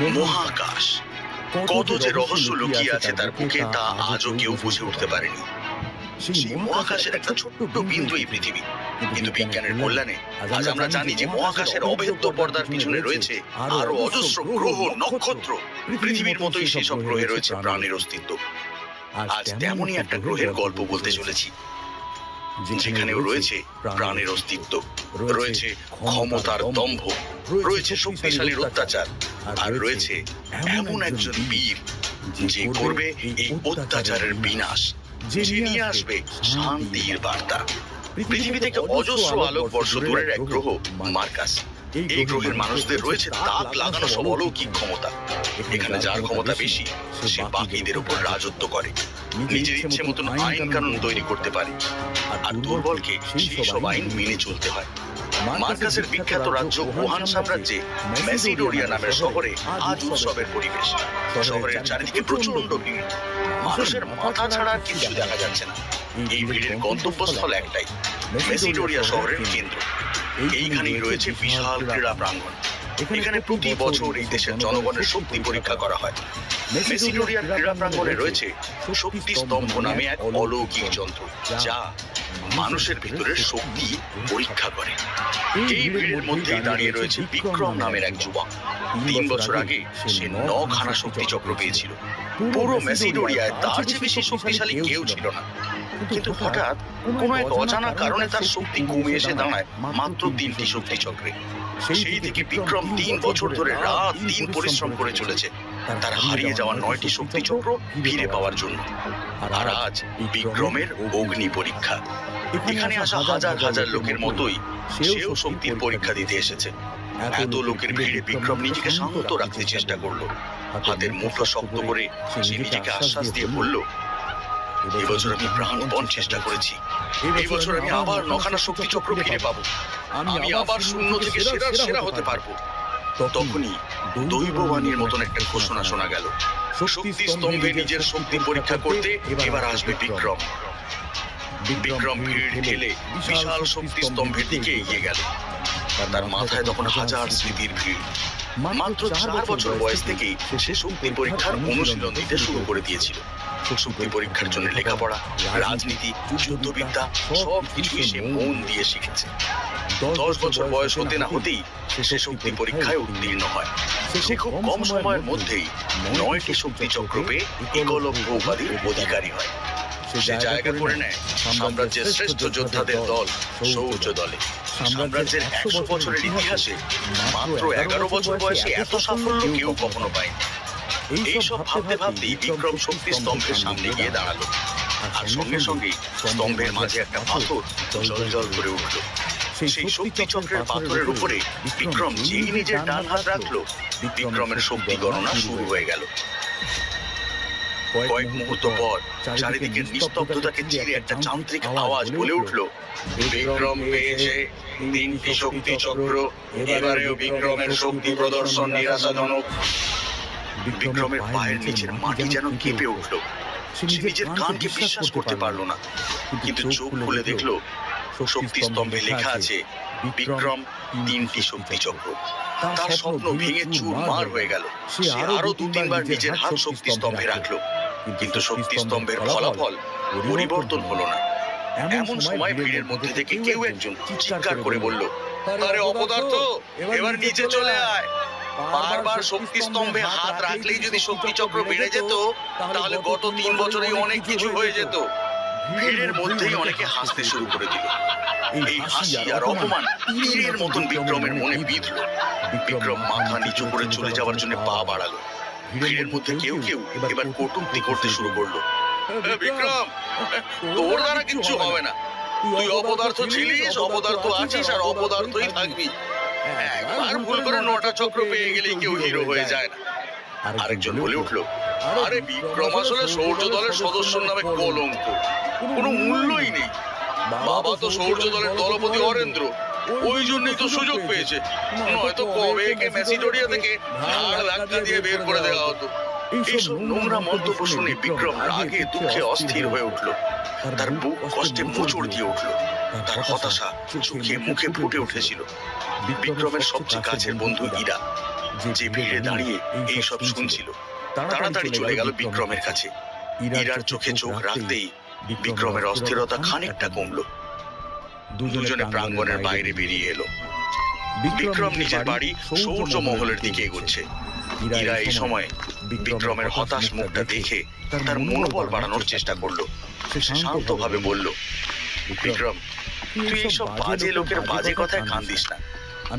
মহাকাশ কত যে রহস্য লুকিয়ে আছে তার বুকে তা আজও কেউ বুঝে উঠতে পারেনি। সেই মহাকাশের একটা ছোট্ট বিন্দু এই পৃথিবী। কিন্তু বিজ্ঞানের কল্যাণে আজ আমরা জানি যে মহাকাশের অভেদ্য পর্দার পিছনে রয়েছে আরও অজস্র গ্রহ নক্ষত্র পৃথিবীর মতোই সেসব গ্রহে রয়েছে প্রাণের অস্তিত্ব। আজ তেমনই একটা গ্রহের গল্প বলতে চলেছি। যেখানেও রয়েছে প্রাণের অস্তিত্ব রয়েছে ক্ষমতার দম্ভ রয়েছে শক্তিশালীর অত্যাচার আর রয়েছে এমন একজন বীর যে করবে এই অত্যাচারের বিনাশ যে নিয়ে আসবে শান্তির বার্তা। পৃথিবী থেকে অজস্র আলোক বর্ষ দূরের এক গ্রহ মার্কাস। এই গ্রহের মানুষদের রয়েছে তাক লাগানো সব অলৌকিক ক্ষমতা। এখানে যার ক্ষমতা বেশি সে বাকিদের উপর রাজত্ব করে। নিজের ইচ্ছে মতন আইন কানুন তৈরি করতে পারে। আর দুর্বলকে সেই সব আইন মেনে চলতে হয়। মার্কাসের বিখ্যাত রাজ্য ওহান সাম্রাজ্যে মেসিডোরিয়া নামের শহরে আজ উৎসবের পরিবেশ। শহরের চারিদিকে প্রচণ্ড ভিড়। মানুষের মাথা ছাড়া কিছু দেখা যাচ্ছে না। এই ভিড়ের গন্তব্যস্থল একটাই। মেসিডোরিয়া শহরের কেন্দ্র এইখানেই রয়েছে বিশাল ক্রীড়া প্রাঙ্গণ। এখানে প্রতি বছর এই দেশের জনগণের শক্তি পরীক্ষা করা হয়। মেসিডোরিয়ার ক্রীড়া প্রাঙ্গণে রয়েছে শক্তি স্তম্ভ নামে এক অলৌকিক যন্ত্র যা মানুষের ভিতরের শক্তি পরীক্ষা করে। এই ভিড়ের মধ্যেই দাঁড়িয়ে রয়েছে বিক্রম নামের এক যুবক। তিন বছর আগে সে নখানা শক্তি চক্র পেয়েছিল। পুরো মেসিডোরিয়ায় তার চেয়ে বেশি শক্তিশালী কেউ ছিল না। কিন্তু হঠাৎ কোনো এক অজানা কারণে তার শক্তি কমে এসে দাঁড়ায় মাত্র তিনটি শক্তি চক্রে। সেই থেকে বিক্রম তিন বছর ধরে রাত দিন পরিশ্রম করে চলেছে। তার হারিয়ে যাওয়া নয়টি শক্তি চক্র ফিরে পাওয়ার জন্য। আর আজ বিক্রমের অগ্নি পরীক্ষা। এখানে আসা হাজার হাজার লোকের মতোই সেও শক্তির পরীক্ষা দিতে এসেছে। এত লোকের ভিড়ে বিক্রম নিজেকে শান্ত রাখতে চেষ্টা করল। হাতের মুঠো শক্ত করে সে নিজেকে আশ্বাস দিয়ে বলল এবছর আমি প্রাণপণ চেষ্টা করেছি। এই বছর আমি আবার নখানা শক্তি চক্র ফিরে পাবো। আমি আবার শূন্য থেকে সেরা সেরা হতে পারব। তখনই দৈববাণীর মতন একটা ঘোষণা শোনা গেল। শক্তি স্তম্ভে নিজের শক্তি পরীক্ষা করতে এবার আসবে বিক্রম। বিক্রম। ভিড় ঠেলে বিশাল শক্তি স্তম্ভের দিকে এগিয়ে গেল। তার মাথায় তখন হাজার স্মৃতির ভিড় মাত্র চার বছর বয়স থেকেই সে শক্তি পরীক্ষার অনুশীলন দিতে শুরু করে দিয়েছিল। শক্তি পরীক্ষার জন্য লেখাপড়া রাজনীতি যুদ্ধবিদ্যা সব কিছুই সে মন দিয়ে শিখেছে। দশ বছর বয়স হতে না হতেই সে শক্তি পরীক্ষায় উত্তীর্ণ হয়। সে খুব কম সময়ের মধ্যেই নয়টি শক্তি চক্র পেয়ে একলব্য উপাধির অধিকারী হয়। সে জায়গা করে নেয়। সাম্রাজ্যের শ্রেষ্ঠ যোদ্ধাদের দল সৌর্য দলে। সাম্রাজ্যের একশো বছরের ইতিহাসে মাত্র এগারো বছর বয়সে এত সাফল্য কেউ কখনো পায়নি। এইসব ভাবতে ভাবতেই বিক্রম শক্তি স্তম্ভের সামনে গিয়ে দাঁড়াল। আর সঙ্গে সঙ্গে স্তম্ভের মাঝে একটা পাথর জল জল করে উঠল। সেই শক্তি চক্রের পাথরের উপরে বিক্রম যেই নিজের ডান হাত রাখল বিক্রমের শক্তি গণনা শুরু হয়ে গেল। কয়েক মুহূর্ত পর চারিদিকের নিস্তব্ধতাকে চিরে একটা যান্ত্রিক আওয়াজ বলে উঠল। বিক্রম পেয়েছে তিনটি শক্তি চক্র। এবারেও বিক্রমের শক্তি প্রদর্শন নিরাশাজনক বিক্রমের পায়ের নিচের মাটি যেন কেঁপে উঠল। সে নিজের কানকে বিশ্বাস করতে পারল না। কিন্তু চোখ খুলে দেখল শক্তি স্তম্ভে লেখা আছে বিক্রম তিনটি শক্তি চক্র। তার স্বপ্ন ভেঙে চুরমার হয়ে গেল। সে আরও দু তিনবার নিজের হাত শক্তি স্তম্ভে রাখল। কিন্তু শক্তি স্তম্ভের ফলাফল পরিবর্তন হলো না। এমন সময় ভিড়ের মধ্যে থেকে কেউ একজন চিৎকার করে বলল আরে অপদার্থ এবার নিচে চলে আয় বারবার শক্তি স্তম্ভে হাত রাখলেই যদি শক্তি চক্র বেড়ে যেত তাহলে গত তিন বছরেই অনেক কিছু হয়ে যেত। ভিড়ের মধ্যেই অনেকে হাসতে শুরু করে দিল। এই হাসি আর অপমান তীরের মতন বিক্রমের মনে বিঁধল। বিক্রম মাথা নিচু করে চলে যাওয়ার জন্য পা বাড়ালো। ভিড়ের মধ্যে কেউ কেউ এবার কটূক্তি করতে শুরু করল। বিক্রম তোর দ্বারা কিচ্ছু হবে না। তুই অপদার্থ ছিলিস অপদার্থ আছিস আর অপদার্থই থাকবি একবার ভুল করে নটা চক্র পেয়ে গেলেই কেউ হিরো হয়ে যায়। না। আরেকজন বলে উঠল আরে বিক্রম আসলে সৌর্য দলের সদস্যর নামে কলঙ্ক। কোনো মূল্যই নেই। বাবা তো সৌর্য দলের দলপতি অরেন্দ্র। ওই জন্যই তো সুযোগ পেয়েছে। নয়তো কবে একে থেকে ঘাড় ধাক্কা দিয়ে বের করে দেওয়া হতো। এইসব নোংরা মন্তব্য শুনে বিক্রম রাগে দুঃখে অস্থির হয়ে উঠল। তার বুক কষ্টে মোচড় দিয়ে উঠল। তার হতাশা চোখে মুখে ফুটে উঠেছিল। বিক্রমের সবচেয়ে কাছের বন্ধু ইরা যে ভিড়ে দাঁড়িয়ে এই সব শুনছিল। তাড়াতাড়ি চলে গেল বিক্রমের কাছে। ইরার চোখে চোখ রাখতেই বিক্রমের অস্থিরতা খানিকটা কমলো। দুজনে প্রাঙ্গণের বাইরে বেরিয়ে এলো। বিক্রম নিজের বাড়ি সৌর্য মহলের দিকে এগোচ্ছে। ইরা এই সময় বিক্রমের হতাশ মুখটা দেখে তার মনোবল বাড়ানোর চেষ্টা করল। সে শান্তভাবে বলল বিক্রম তুই এইসব বাজে লোকের বাজে কথায় কান দিস না।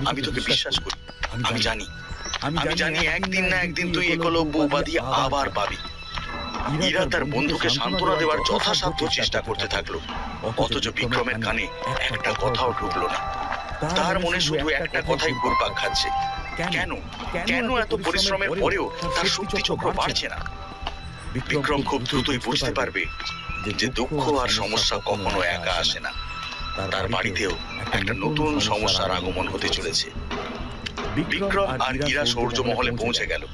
আমি তোকে বিশ্বাস করি। আমি জানি। আমি জানি একদিন না একদিন তুই একলব্য উপাধি আবার পাবি। ইরা তার বন্ধুকে সান্ত্বনা দেওয়ার যথাসাধ্য চেষ্টা করতে থাকল। অথচ বিক্রমের কানে একটা কথাও ঢুকলো না। তার মনে শুধু একটা কথাই ঘুরপাক খাচ্ছে। কেন? কেন? এত পরিশ্রমের পরেও তার শক্তি চক্র বাড়ছে না? বিক্রম খুব দ্রুতই বুঝতে পারবে। যে দুঃখ আর সমস্যা কখনো একা আসে না। তার বাড়িতেও একটা নতুন সমস্যার আগমন হতে চলেছে। বিক্রম আর ইরা সৌর্য মহলে পৌঁছে গেল।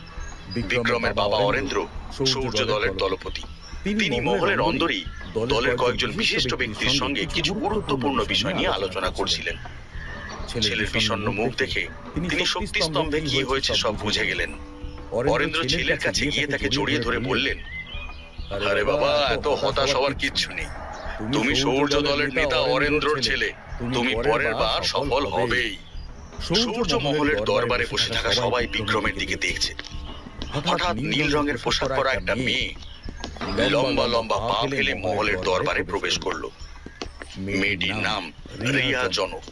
বিক্রমের বাবা অরেন্দ্র সৌর্য দলের দলপতি। তিনি মহলের অন্দরই দলের কয়েকজন বিশিষ্ট ব্যক্তির সঙ্গে কিছু গুরুত্বপূর্ণ বিষয় নিয়ে আলোচনা করছিলেন। ছেলের বিষণ্ণ মুখ দেখে তিনি শক্তি স্তম্ভে কি হয়েছে সব বুঝে গেলেন। অরেন্দ্র ছেলের কাছে গিয়ে তাকে জড়িয়ে ধরে বললেন আরে বাবা এত হতাশ হওয়ার কিচ্ছু নেই। তুমি সৌর্য দলের নেতা অরেন্দ্রর ছেলে। তুমি পরের বার সফল হবেই। সূর্য মহলের দরবারে বসে থাকা সবাই বিক্রমের দিকে দেখছে। হঠাৎ নীল রঙের পোশাক পরা একটা মেয়ে লম্বা লম্বা পা ফেলে মহলের দরবারে প্রবেশ করল। মেয়েটির নাম রিয়া জনক।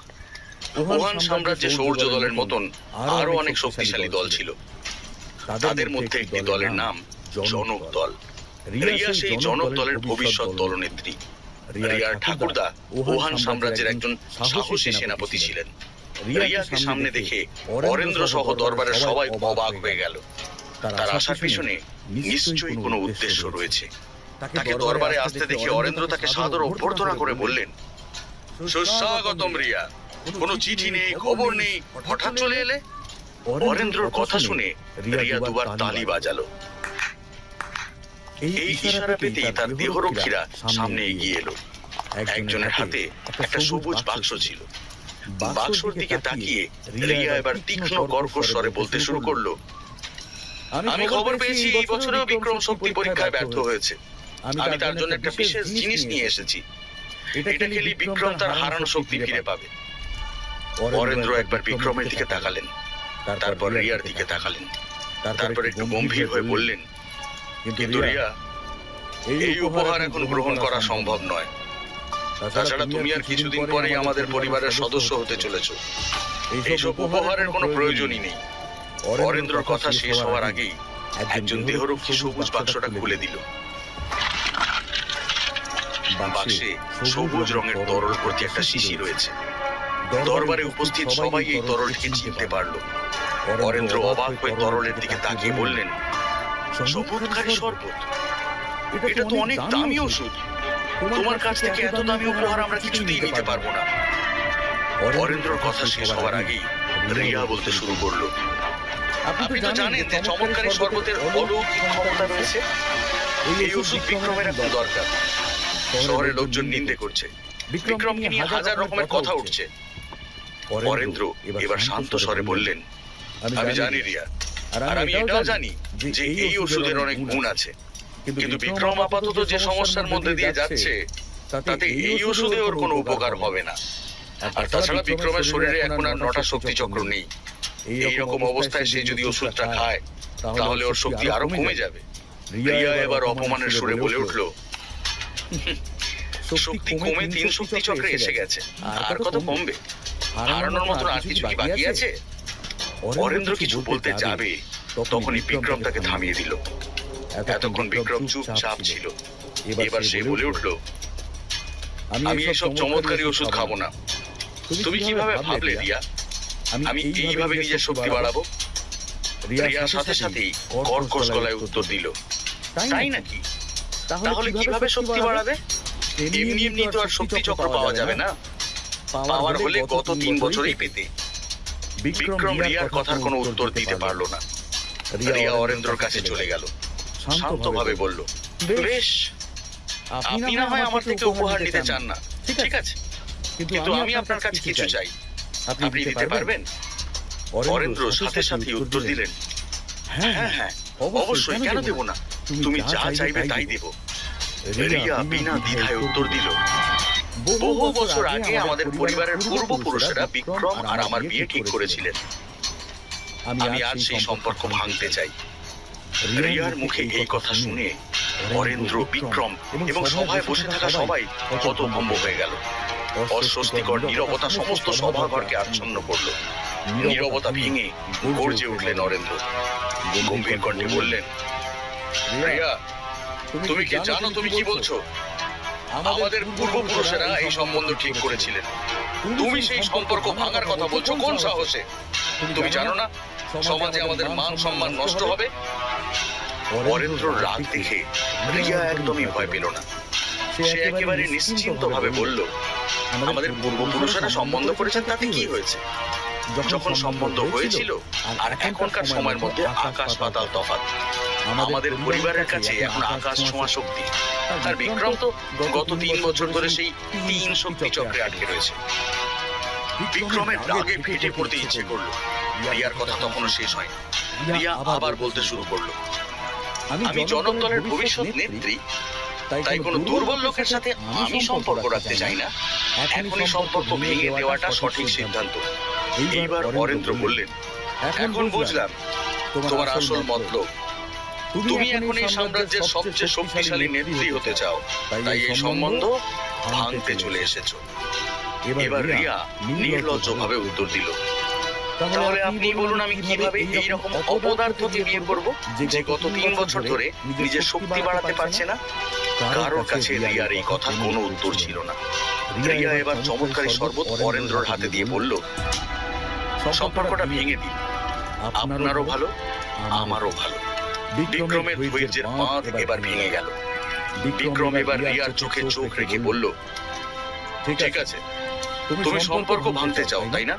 ওহান সাম্রাজ্যে সৌর্য দলের মতন আরও অনেক শক্তিশালী দল ছিল। তাদের মধ্যে একটি দলের নাম জনক দল রিয়া সেই জনক দলের ভবিষ্যৎ দলনেত্রী। রিয়ার ঠাকুরদা ওহান সাম্রাজ্যের একজন সাহসী সেনাপতি ছিলেন। রিয়াকে সামনে দেখে অরেন্দ্র সহ দরবারের সবাই অবাক হয়ে গেল। তার আসার পিছনে নিশ্চয়ই কোনো উদ্দেশ্য রয়েছে। তাকে দরবারে আসতে দেখে অরেন্দ্র তাকে সাদর অভ্যর্থনা করে বললেন সুস্বাগতম রিয়া কোনো চিঠি নেই খবর নেই। হঠাৎ চলে এলে অরেন্দ্রর কথা শুনে রিয়া দুবার তালি বাজালো। এই ইশারা পেতেই তার দেহরক্ষীরা সামনে এগিয়ে এলো। একজনের হাতে একটা সবুজ বাক্স ছিল। বাক্সর দিকে তাকিয়ে রিয়া এবার তীক্ষ্ণ কর্কশ স্বরে বলতে শুরু করল। আমি খবর পেয়েছি এই বছরেও বিক্রম শক্তি পরীক্ষায় ব্যর্থ হয়েছে। আমি তার জন্য একটা বিশেষ জিনিস নিয়ে এসেছি। এটা খেলে বিক্রম তার হারানো শক্তি ফিরে পাবে। অরেন্দ্র একবার বিক্রমের দিকে তাকালেন। তারপর রিয়ার দিকে তাকালেন। তারপর একটু গম্ভীর হয়ে বললেন কিন্তু রিয়া এই উপহার এখন গ্রহণ করা সম্ভব নয়। তাছাড়া তুমি আর কিছুদিন পরেই আমাদের পরিবারের সদস্য হতে চলেছো। এইসব উপহারের কোনো প্রয়োজনই নেই। অরেন্দ্রর কথা শেষ হওয়ার আগেই একজন দেহরক্ষী সবুজ বাক্সটা খুলে দিল। বাক্সে সবুজ রঙের তরল প্রতি একটা শিশি রয়েছে। দরবারে উপস্থিত সবাই এই তরলটিকে চিনতে পারল। অরেন্দ্র অবাক হয়ে তরলের দিকে তাকিয়ে বললেন সবুজকারী শরবত। এটা তো অনেক দামি ওষুধ। তোমার কাছ থেকে এত দামি উপহার আমরা কিছুতেই নিতে পারব না। অরেন্দ্রর কথা শেষ হওয়ার আগেই রিয়া বলতে শুরু করল। আপনি তো জানেন যে চমৎকারী শরবতের অলৌকিক ক্ষমতা রয়েছে। এই ওষুধ বিক্রমের এখন দরকার। শহরের লোকজন নিন্দে করছে। বিক্রমকে নিয়ে হাজার রকমের কথা উঠছে। অরেন্দ্র এবার শান্ত স্বরে বললেন। আমি জানি রিয়া। আর আমি এটাও জানি যে এই ওষুধের অনেক গুণ আছে। কিন্তু বিক্রম আপাতত যে সমস্যার মধ্যে দিয়ে যাচ্ছে তাতে এই ওষুধে ওর কোনো উপকার হবে না। আর তাছাড়া বিক্রমের শরীরে এখন আর নটা শক্তি চক্র নেই। এই রকম অবস্থায় সে যদি ওষুধটা খায় তাহলে ওর শক্তি আরও কমে যাবে? রিয়া এবার অপমানের সুরে বলে উঠল। শক্তি কমে তিন শক্তি চক্রে এসে গেছে। আর কত কমবে? হারানোর মতন আর কিছু কি বাকি আছে? অরেন্দ্র কিছু বলতে যাবে তখনই বিক্রম তাকে থামিয়ে দিল। এতক্ষণ বিক্রম চুপচাপ ছিল। এবার সে বলে উঠল আমি এসব চমৎকারী ওষুধ খাব না। তুমি কীভাবে ভাবলে রিয়া? আমি এইভাবে নিজের শক্তি বাড়াবো? রিয়ার সাথে সাথেই কর্কশ গলায় উত্তর দিল। তাই নাকি? তাহলে কীভাবে শক্তি বাড়াবে? এমনি এমনি তো আর শক্তি চক্র পাওয়া যাবে না। পাওয়ার হলে গত তিন বছরেই পেতে। বিক্রম রিয়ার কথার কোনো উত্তর দিতে পারল না। রিয়া অরেন্দ্রর কাছে চলে গেল। শান্তভাবে বলল বেশ আপনি না হয় আমার থেকে উপহার নিতে চান না। ঠিক আছে। কিন্তু আমি আপনার কাছে কিছু চাই। আপনি দিতে পারবেন? অরেন্দ্র সাথে সাথে উত্তর দিলেন। হ্যাঁ হ্যাঁ অবশ্যই কেন দেব না? তুমি যা চাইবে তাই দেব। রিয়া বিনা দ্বিধায় উত্তর দিল। বহু বছর আগে আমাদের পরিবারের পূর্বপুরুষেরা বিক্রম আর আমার বিয়ে ঠিক করেছিলেন। আমি আজ সেই সম্পর্ক ভাঙতে চাই। রিয়ার মুখে এই কথা শুনে অরেন্দ্র বিক্রম এবং সভায় বসে থাকা সবাই হতভম্ব হয়ে গেল। অস্বস্তিকর নীরবতা সমস্ত সভাঘরকে আচ্ছন্ন করল। নীরবতা ভেঙে গর্জে উঠলেন নরেন্দ্র। গম্ভীর কণ্ঠে বললেন রিয়া তুমি কি জানো তুমি কি বলছো? আমাদের পূর্বপুরুষেরা এই সম্বন্ধ ঠিক করেছিলেন। তুমি সেই সম্পর্ক ভাঙার কথা বলছো কোন সাহসে? তুমি জানো না? সমাজে আমাদের মান সম্মান নষ্ট হবে? অরেন্দ্র রাগ দেখে রিয়া একদমই ভয় পেল না। সে একেবারে নিশ্চিন্ত ভাবে বলল আমাদের পূর্বপুরুষেরা সম্বন্ধ করেছেন তাতে কি হয়েছে? যখন সম্বন্ধ হয়েছিল আর এখনকার সময়ের মধ্যে আকাশ পাতাল তফাৎ। আমাদের পরিবারের কাছে এখন আকাশ ছোঁয়া শক্তি। আর বিক্রম তো গত তিন বছর ধরে সেই তিন শক্তি চক্রে আটকে রয়েছে। বিক্রমের রাগে ফেটে পড়তে ইচ্ছে করল। রিয়ার কথা তখনও শেষ হয় রিয়া আবার বলতে শুরু করল। আমি দলের ভবিষ্যৎ নেত্রী তাই কোনো দুর্বল লোকের সাথে আমি সম্পর্ক রাখতে চাই না। এখনই সম্পর্ক ভেঙে দেওয়াটা সঠিক সিদ্ধান্ত। এইবার অরেন্দ্র বললেন এখন বুঝলাম তোমার আসল মতলব তুমি এখন এই সাম্রাজ্যের সবচেয়ে শক্তিশালী নেত্রী হতে চাও। তাই এই সম্বন্ধ ভাঙতে চলে এসেছ। এবার রিয়া নির্লজ্জ ভাবে উত্তর দিল। তাহলে আপনি বলুন আমি কীভাবে এই রকম অপদার্থকে বিয়ে করব যে গত তিন বছর ধরে নিজের শক্তি বাড়াতে পারছে না? কারোর কাছে রিয়ার এই কথা কোনো উত্তর ছিল না। রিয়া এবার চমৎকারী শরবত অরেন্দ্রর হাতে দিয়ে বলল সম্পর্কটা ভেঙে দিন আপনারও ভালো? আমারও ভালো? বিক্রমের ধৈর্যের বাঁধ এবার ভেঙে গেল। বিক্রম এবার রিয়ার চোখে চোখ রেখে বলল ঠিক আছে। তুমি সম্পর্ক ভাঙতে চাও তাই না?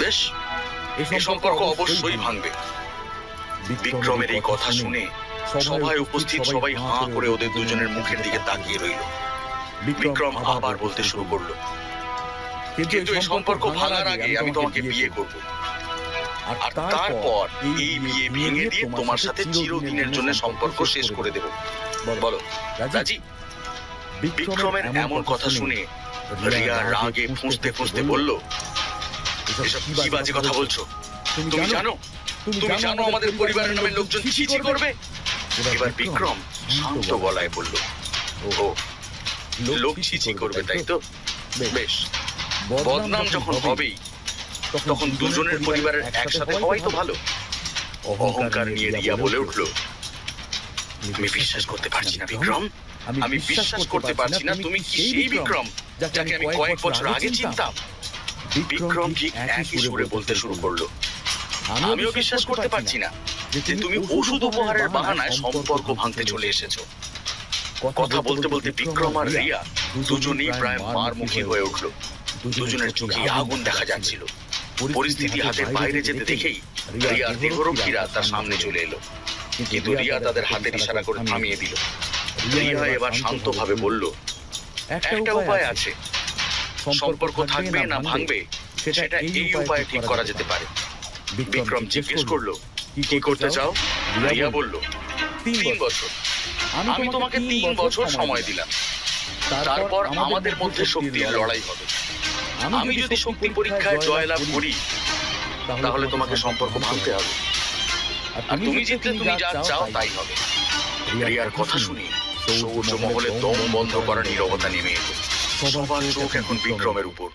বেশ। এই সম্পর্ক অবশ্যই ভাঙবে। বিক্রমের এই কথা শুনে সভায় উপস্থিত সবাই হাঁ করে ওদের দুজনের মুখের দিকে তাকিয়ে রইল। বিক্রম আবার বলতে শুরু করল কিন্তু এই সম্পর্ক ভাঙার আগে আমি তোমাকে বিয়ে করব। আর তারপর এই বিয়ে ভেঙে দিয়ে তোমার সাথে চিরদিনের জন্য সম্পর্ক শেষ করে দেব। বলো। রাজি? বিক্রমের এমন কথা শুনে রিয়া রাগে ফুঁসতে ফুঁসতে বলল এসব কি বাজে কথা বলছো? তুমি জানো? তুমি জানো আমাদের পরিবারের নামে লোকজন ছি ছি করবে? এবার বিক্রম শান্ত গলায় বলল ও লোক ছি ছি করবে তাই তো? বেশ। বদনাম যখন হবেই তখন দুজনের পরিবারের একসাথে হওয়াই তো ভালো। অহংকার নিয়ে রিয়া বলে উঠল আমি বিশ্বাস করতে পারছি না বিক্রম আমি বিশ্বাস করতে পারছি না তুমি কি সেই বিক্রম যাকে আমি কয়েক বছর আগে চিনতাম? বিক্রম ঠিক একই সুরে বলতে শুরু করল। আমিও বিশ্বাস করতে পারছি না যে তুমি ওষুধ উপহারের বাহানায় সম্পর্ক ভাঙতে চলে এসেছ। কথা বলতে বলতে বিক্রম আর রিয়া দুজনেই প্রায় মার মুখী হয়ে উঠল। দুজনের চোখে আগুন দেখা যাচ্ছিল পরিস্থিতি হাতের বাইরে যেতে দেখেই রিয়ার দেহরক্ষীরা তার সামনে চলে এলো। কিন্তু রিয়া তাদের হাতের ইশারা করে থামিয়ে দিল। রিয়া এবার শান্তভাবে বলল একটা উপায় আছে। সম্পর্ক থাকবে না ভাঙবে সেটা এই উপায়ে ঠিক করা যেতে পারে। বিক্রম জিজ্ঞেস করল কি করতে চাও? রিয়া বলল তিন বছর। আমি তোমাকে তিন বছর সময় দিলাম। তারপর আমাদের মধ্যে শক্তির লড়াই হবে। আমি যদি শক্তি পরীক্ষায় জয়লাভ করি তাহলে তোমাকে সম্পর্ক ভাঙতে হবে। আর তুমি জিতলে তুমি যা চাও তাই হবে। রিয়ার কথা শুনে। সৌর্য মহলে দম বন্ধ করার নীরবতা নেমে এলো সবার চোখ এখন বিক্রমের উপর।